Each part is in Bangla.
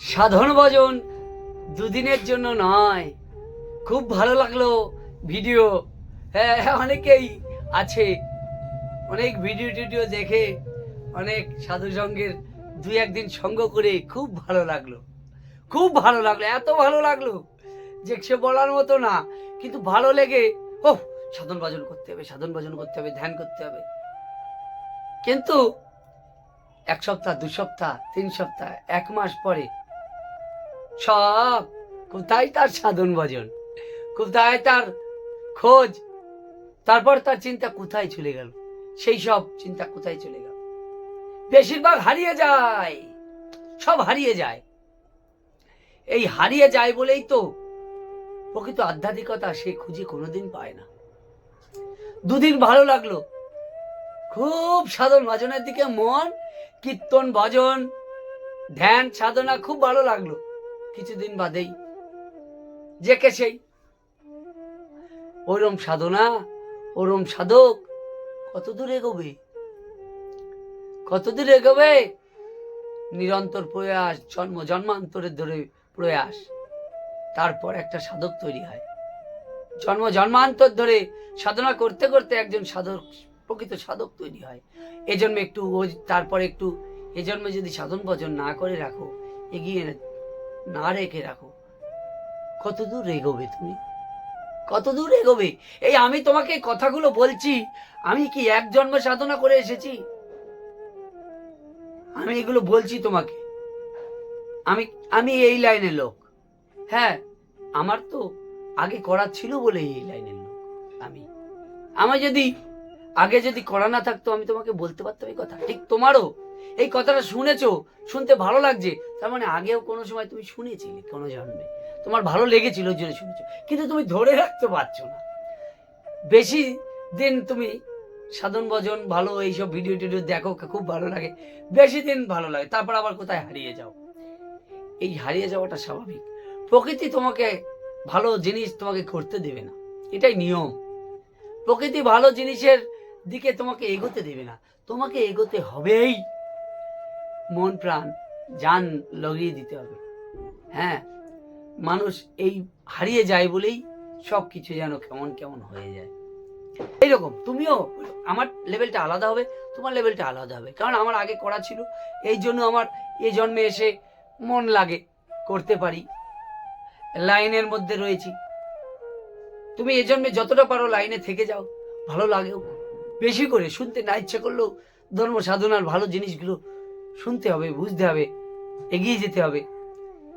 সাধন ভজন দুদিনের জন্য নয়। খুব ভালো লাগল ভিডিও। হ্যাঁ অনেকেই আছে। অনেক ভিডিও টিডিও দেখে অনেক সাধু সঙ্গের দুই একদিন সঙ্গ করে খুব ভালো লাগল। খুব ভালো লাগল, এত ভালো লাগল যে সে বলার মতো না, কিন্তু ভালো লেগে ও সাধন ভজন করতে হবে, সাধন ভজন করতে হবে, ধ্যান করতে হবে। কিন্তু এক সপ্তাহ, দু সপ্তাহ, তিন সপ্তাহ, এক মাস পরে সব। কোথায় তার সাধন ভজন? কোথায় তার খোঁজ? তারপর তার চিন্তা কোথায় চলে গেল? সেই সব চিন্তা কোথায় চলে গেল? বেশিরভাগ হারিয়ে যায়। সব হারিয়ে যায়। এই হারিয়ে যায় বলেই তো প্রকৃত আধ্যাত্মিকতা সে খুঁজে কোনোদিন পায় না। দুদিন ভালো লাগল। খুব সাধন ভজনের দিকে মন, কীর্তন, ভজন, ধ্যান, সাধনা খুব ভালো লাগল। কিছুদিন বাদেই। যে কে সেই? ওরম সাধনা, ওরম সাধক, কত দূর এগোবে? কত দূর এগোবে? নিরন্তর প্রয়াস, জন্ম জন্মান্তরের ধরে প্রয়াস। তারপর একটা সাধক তৈরি হয়। জন্ম, জন্মান্তর ধরে সাধনা করতে করতে একজন সাধক, প্রকৃত সাধক তৈরি হয়। এজন্য একটু তারপরে একটু এজন্য যদি সাধন ভজন না করে রাখো, এগিয়ে না রেখে রাখো। কতদূর এগোবে তুমি? কতদূর এগোবে? এই আমি তোমাকে কথাগুলো বলছি, আমি কি এক জন্ম সাধনা করে এসেছি? আমি এগুলো বলছি তোমাকে। আমি আমি এই লাইনের লোক। হ্যাঁ আমার তো আগে করা ছিল বলে এই লাইনের লোক, আমি। আমার যদি, আগে যদি করা না থাকতো, আমি তোমাকে বলতে পারতাম এই কথা। ঠিক তোমারও। এই কথাটা শুনেছো? শুনতে ভালো লাগছে। তার মানে আগেও কোনো সময় তুমি শুনেছিলে, কোনো জন্মে। তোমার ভালো লেগেছিল ওই জন্য শুনেছো। কিন্তু তুমি ধরে রাখতে পারছ না। বেশি দিন তুমি সাধন ভজন, ভালো এইসব ভিডিও টিডিও দেখো, খুব ভালো লাগে। বেশি দিন ভালো লাগে। তারপর আবার কোথায় হারিয়ে যাও? এই হারিয়ে যাওয়াটা স্বাভাবিক। প্রকৃতি তোমাকে ভালো জিনিস তোমাকে করতে দেবে না। এটাই নিয়ম। প্রকৃতি ভালো জিনিসের দিকে তোমাকে এগোতে দেবে না। তোমাকে এগোতে হবেই। মন প্রাণ জান লগিয়ে দিতে হবে। হ্যাঁ মানুষ এই হারিয়ে যায় বলেই সব কিছু যেন কেমন কেমন হয়ে যায়। এইরকম, তুমিও আমার লেভেলটা আলাদা হবে, তোমার লেভেলটা আলাদা হবে। কারণ আমার আগে করা ছিল, এই জন্য আমার এই জন্মে এসে মন লাগে করতে পারি। লাইনের মধ্যে রয়েছি। তুমি এই জন্মে যতটা পারো লাইনে থেকে যাও, ভালো লাগেও। বেশি করে শুনতে না ইচ্ছে করলেও ধর্ম সাধনার ভালো জিনিসগুলো শুনতে হবে বুঝতে হবে এগিয়ে যেতে হবে।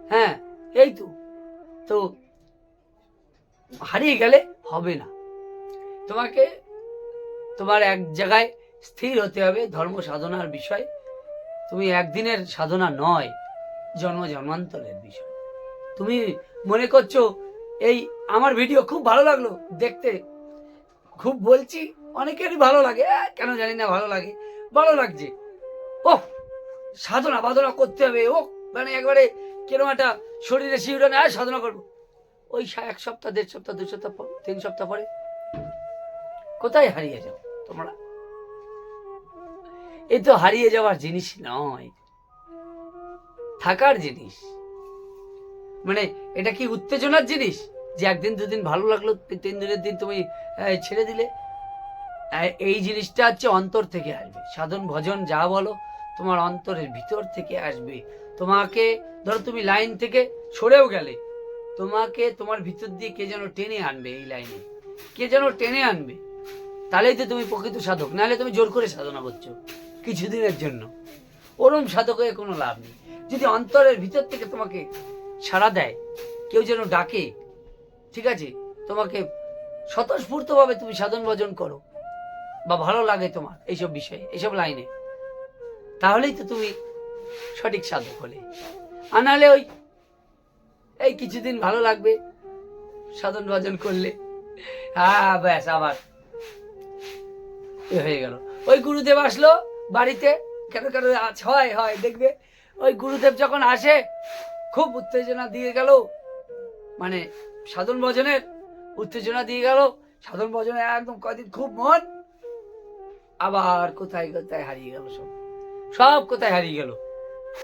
হ্যাঁ এই তো। তো হারিয়ে গেলে হবে না। তোমাকে তোমার এক জায়গায় স্থির হতে হবে ধর্ম সাধনার বিষয়। তুমি একদিনের সাধনা নয় জন্ম জন্মান্তরের বিষয়। তুমি মনে করছ এই আমার ভিডিও খুব ভালো লাগল দেখতে। খুব বলছি অনেকেরই ভালো লাগে আহ, কেন জানি না ভালো লাগে ভালো লাগছে। ও সাধনা বাধনা করতে হবে। ও মানে একবারে কীরকম একটা শরীরে শিউরানে আর সাধনা করব। ওই এক সপ্তাহ, দেড় সপ্তাহ, দু সপ্তাহ তিন সপ্তাহ পরে কোথায় হারিয়ে যাও তোমরা? এই তো হারিয়ে যাওয়ার জিনিস নয়। থাকার জিনিস। মানে এটা কি উত্তেজনার জিনিস? যে একদিন, দুদিন ভালো লাগল, তিন দিনের দিন তুমি ছেড়ে দিলে? এই জিনিসটা হচ্ছে অন্তর থেকে আসবে। সাধন, ভজন, যা বলো তোমার অন্তরের ভিতর থেকে আসবে। তোমাকে, ধরো তুমি লাইন থেকে সরেও গেলে, তোমাকে তোমার ভিতর দিয়ে কে যেন টেনে আনবে এই লাইনে। কে যেন টেনে আনবে। তাহলেই তো তুমি প্রকৃত সাধক, নাহলে তুমি জোর করে সাধনা করছ কিছুদিনের জন্য। ওরম সাধক হয়ে কোনো লাভ নেই। যদি অন্তরের ভিতর থেকে তোমাকে সাড়া দেয়, কেউ যেন ডাকে, ঠিক আছে? তোমাকে স্বতঃস্ফূর্তভাবে তুমি সাধন ভজন করো, বা ভালো লাগে তোমার এইসব বিষয়ে, এইসব লাইনে। তাহলেই তো তুমি সঠিক সাধক হলে। আর নাহলে ওই এই কিছুদিন ভালো লাগবে সাধন ভজন করলে। হ্যাঁ ব্যাস, আবার। হয়ে গেল। ওই গুরুদেব আসলো বাড়িতে। কেন কেন হয় হয়, দেখবে। ওই গুরুদেব যখন আসে, খুব উত্তেজনা দিয়ে গেল। মানে সাধন ভজনের উত্তেজনা দিয়ে গেল। সাধন ভজনে একদম কদিন খুব মন। আবার কোথায় কোথায় হারিয়ে গেল সব। সব কোথায় হারিয়ে গেল?